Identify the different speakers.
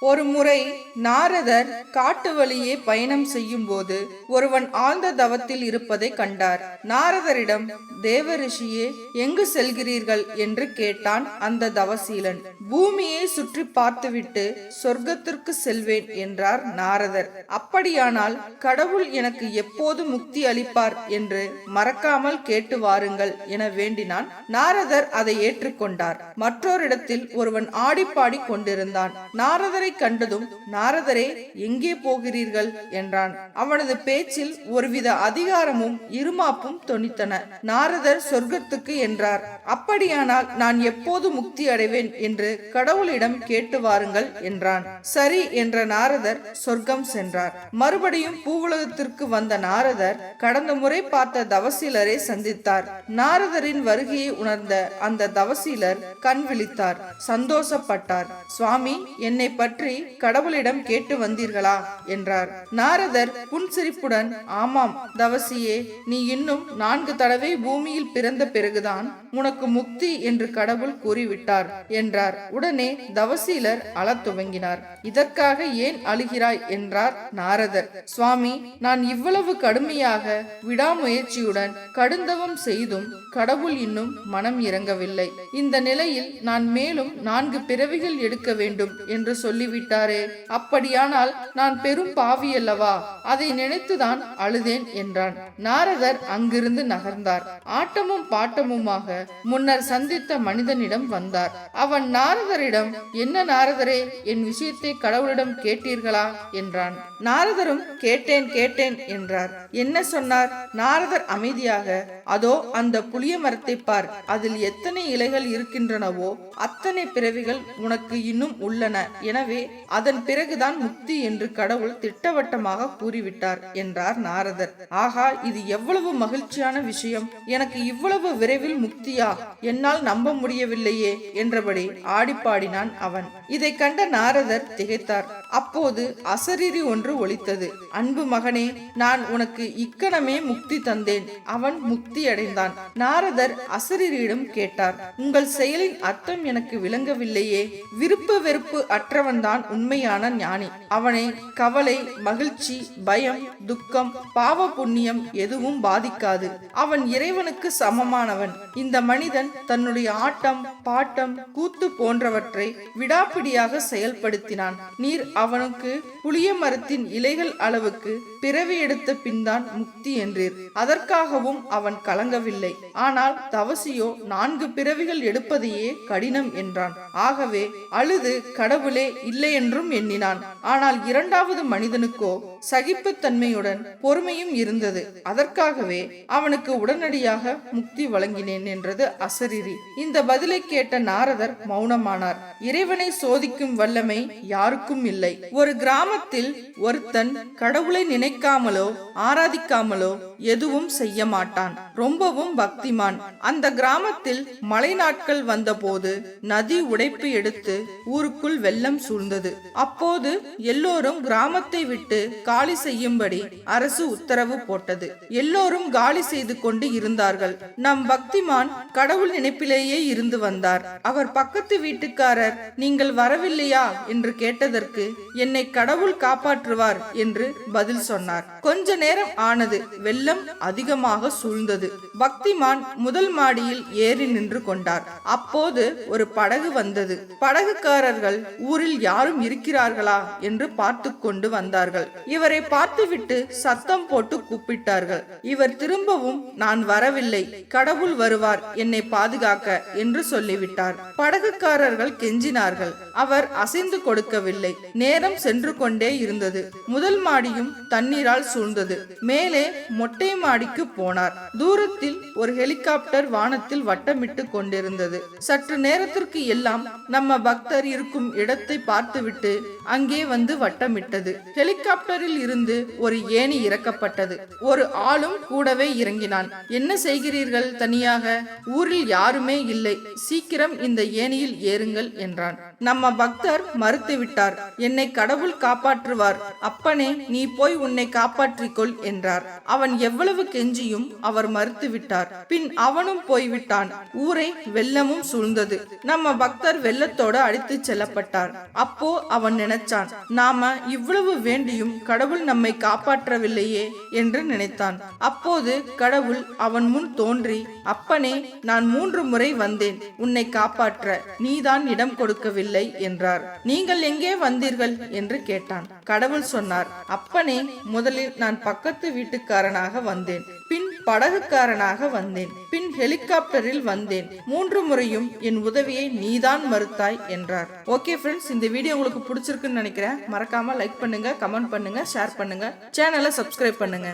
Speaker 1: ஒரு முறை நாரதர் காட்டு வழியே பயணம் செய்யும் போது ஒருவன் ஆழ்ந்த தவத்தில் இருப்பதை கண்டார். நாரதரிடம் தேவ ரிஷியே எங்கு செல்கிறீர்கள்? என்று கேட்டான் அந்த தவசீலன். பூமியை சுற்றி பார்த்துவிட்டு சொர்க்கத்திற்கு செல்வேன் என்றார் நாரதர். அப்படியானால் கடவுள் எனக்கு எப்போது முக்தி அளிப்பார்? என்று மறக்காமல் கேட்டு வாருங்கள் என வேண்டினான். நாரதர் அதை ஏற்றுக்கொண்டார். மற்றோரிடத்தில் ஒருவன் ஆடிப்பாடி கொண்டிருந்தான். நாரதர் கண்டதும் நாரதரே எங்கே போகிறீர்கள்? என்றான். அவனது பேச்சில் ஒருவித அதிகாரமும் இருமாப்பும் தொனித்தன. நாரதர் சொர்க்கத்துக்கு என்றார். அப்படியானால் நான் எப்போது முக்தி அடைவேன்? என்று கடவுளிடம் கேட்டு வாருங்கள் என்றான். சரி என்ற நாரதர் சொர்க்கம் சென்றார். மறுபடியும் பூவுலகத்திற்கு வந்த நாரதர் கடந்த முறை பார்த்த தவசீலரை சந்தித்தார். நாரதரின் வருகையை உணர்ந்த அந்த தவசீலர் கண் விழித்தார். சந்தோஷப்பட்டார். சுவாமி என்னை பற்றி பற்றி கடவுளிடம் கேட்டு வந்தீர்களா? என்றார். நாரதர் புன்சிரிப்புடன் ஆமாம் தவசியே நீ இன்னும் நான்கு தடவை பூமியில் பிறந்த பிறகுதான் உனக்கு முக்தி என்று கடவுள் கூறிவிட்டார் என்றார். உடனே தவசீலர் அழத் துவங்கினார். இதற்காக ஏன் அழுகிறாய்? என்றார் நாரதர். சுவாமி நான் இவ்வளவு கடுமையாக விடாமுயற்சியுடன் கடுந்தவம் செய்தும் கடவுள் இன்னும் மனம் இறங்கவில்லை. இந்த நிலையில் நான் மேலும் நான்கு பிறவிகள் எடுக்க வேண்டும் என்று சொல்லிவிட்டாரே. அப்படியானால் நான் பெரும் பாவி அல்லவா? அதை நினைத்துதான் அழுதேன் என்றான். நாரதர் அங்கிருந்து நகர்ந்தார். ஆட்டமும் பாட்டமுமாக முன்னர் சந்தித்த மனிதனிடம் வந்தார். அவன் நாரதரிடம் என்ன நாரதரே என் விஷயத்தை கடவுளிடம் கேட்டீர்களா? என்றான். நாரதரும் கேட்டேன் கேட்டேன் என்றார். என்ன சொன்னார்? நாரதர் அமைதியாக அதோ அந்த புளிய மரத்தை பார். அதில் எத்தனை இலைகள் இருக்கின்றனவோ அத்தனை பிறவிகள் உனக்கு இன்னும் உள்ளன. எனவே அதன் பிறகுதான் முக்தி என்று கடவுள் திட்டவட்டமாக கூறிவிட்டார் என்றார் நாரதர். ஆகா இது எவ்வளவு மகிழ்ச்சியான விஷயம். எனக்கு இவ்வளவு விரைவில் முக்தியா? என்னால் நம்ப முடியவில்லையே என்றபடி ஆடிப்பாடினான் அவன். இதை கண்ட நாரதர் திகைத்தார். அப்போது அசரீரி ஒன்று ஒலித்தது. அன்பு மகனே நான் உனக்கு இக்கணமே முக்தி தந்தேன். அவன் முக்தி அடைந்தான். நாரதர் அசரீரியிடம் கேட்டார் உங்கள் செயலின் அர்த்தம் எனக்கு விளங்கவில்லையே. விருப்ப வெறுப்பு அற்றவன்தான் உண்மையான ஞானி. அவனை கவலை மகிழ்ச்சி பயம் துக்கம் பாவ புண்ணியம் எதுவும் பாதிக்காது. அவன் இறைவனுக்கு சமமானவன். இந்த மனிதன் தன்னுடைய ஆட்டம் பாட்டம் கூத்து போன்றவற்றை விடாப்பிடியாக செயல்படுத்தினான். நீர் அவனுக்கு புளிய மரத்தின் இலைகள் அளவுக்கு பிறவி எடுத்த பின்தான் முக்தி என்றீர். அதற்காகவும் அவன் கலங்கவில்லை. ஆனால் தவசியோ நான்கு பிறவிகள் எடுப்பதையே கடினம் என்றான். ஆகவே அழுது கடவுளே இல்லை என்றும் எண்ணினான். ஆனால் இரண்டாவது மனிதனுக்கோ சகிப்புத்தன்மையுடன் பொறுமையும் இருந்தது. அதற்காகவே அவனுக்கு உடனடியாக முக்தி வழங்கினேன் என்றது அசரிரி. இந்த பதிலை கேட்ட நாரதர் மௌனமானார். இறைவனை சோதிக்கும் வல்லமை யாருக்கும் இல்லை. ஒரு கிராமத்தில் ஒருத்தன் கடவுளை நினைக்காமலோ ஆராதிக்காமலோ எதுவும் செய்ய மாட்டான் ரொம்பவும் பக்திமான். அந்த கிராமத்தில் மழை நாட்கள் வந்தபோது நதி உடைப்பு எடுத்து ஊருக்குள் வெள்ளம் சூழ்ந்தது. அப்போது எல்லோரும் கிராமத்தை விட்டு காலி செய்யும்படி அரசு உத்தரவு போட்டது. எல்லோரும் காலி செய்து கொண்டு இருந்தார்கள். நம் பக்திமான் கடவுள் நினைப்பிலேயே இருந்து வந்தார். அவர் பக்கத்து வீட்டுக்காரர் நீங்கள் வரவில்லையா? என்று கேட்டதற்கு என்னை கடவுள் காப்பாற்றுவார் என்று பதில் சொன்னார். கொஞ்ச நேரம் ஆனது வெள்ளம் அதிகமாக சூழ்ந்தது. பக்திமான் முதல் மாடியில் ஏறி நின்று கொண்டார். அப்போது ஒரு படகு வந்தது. படகுக்காரர்கள் ஊரில் யாரும் இருக்கிறார்களா? என்று பார்த்து கொண்டு வந்தார்கள். இவரை பார்த்துவிட்டு சத்தம் போட்டு கூப்பிட்டார்கள். இவர் திரும்பவும் நான் வரவில்லை. கடவுள் வருவார். என்னை பாதுகாக்க என்று சொல்லிவிட்டார். படகுக்காரர்கள் கெஞ்சினார்கள். அவர் அசைந்து கொடுக்கவில்லை. நேரம் சென்று கொண்டே இருந்தது. முதல் மாடியும் தண்ணீரால் சூழ்ந்தது. இருந்தது மேலே மொட்டை மாடிக்கு போனார். தூரத்தில் ஒரு ஹெலிகாப்டர் வானத்தில் வட்டமிட்டு கொண்டிருந்தது. சற்று நேரத்திற்கு எல்லாம் நம்ம பக்தர் இருக்கும் இடத்தை பார்த்துவிட்டு அங்கே வந்து வட்டமிட்டது. ஹெலிகாப்டரில் இருந்து ஒரு ஏணி இறக்கப்பட்டது. ஒரு ஆளும் கூடவே இறங்கினான். என்ன செய்கிறீர்கள் தனியாக? ஊரில் யாருமே இல்லை. சீக்கிரம் இந்த ஏணியில் ஏறுங்கள் என்றான். நம்ம பக்தர் மறுத்துவிட்டார். என்னை கடவுள் காப்பாற்றுவார். அப்பனே நீ போய் உன்னை காப்பாற்றிக் காப்பாற்றிக்கொள் என்றார். அவன் எவ்வளவு கெஞ்சியும் அவர் மறுத்துவிட்டார். பின் அவனும் போய்விட்டான். ஊரை வெள்ளமும் சூழ்ந்தது. நம்ம பக்தர் வெள்ளத்தோடு அடித்து செல்லப்பட்டார். அப்போ அவன் நினைச்சான் நாம இவ்வளவு வேண்டியும் கடவுள் நம்மை காப்பாற்றவில்லையே என்று நினைத்தான். அப்போது கடவுள் அவன் முன் தோன்றி அப்பனே நான் மூன்று முறை வந்தேன். உன்னை காப்பாற்ற நீதான் இடம் கொடுக்கவில்லை என்றார். நீங்கள் எங்கே வந்தீர்கள்? என்று கேட்டான். கடவுள் சொன்னார் அப்பனே முதலில் நான் பக்கத்து வீட்டுக்காரனாக வந்தேன். பின் படகுக்காரனாக வந்தேன். பின் ஹெலிகாப்டரில் வந்தேன். மூன்று முறையும் என் உதவியை நீதான் மறுத்தாய் என்றார். ஓகே ஃப்ரெண்ட்ஸ் இந்த வீடியோ உங்களுக்கு பிடிச்சிருக்குன்னு நினைக்கிறேன். மறக்காம லைக் பண்ணுங்க கமெண்ட் பண்ணுங்க ஷேர் பண்ணுங்க. சேனலை சப்ஸ்கிரைப் பண்ணுங்க.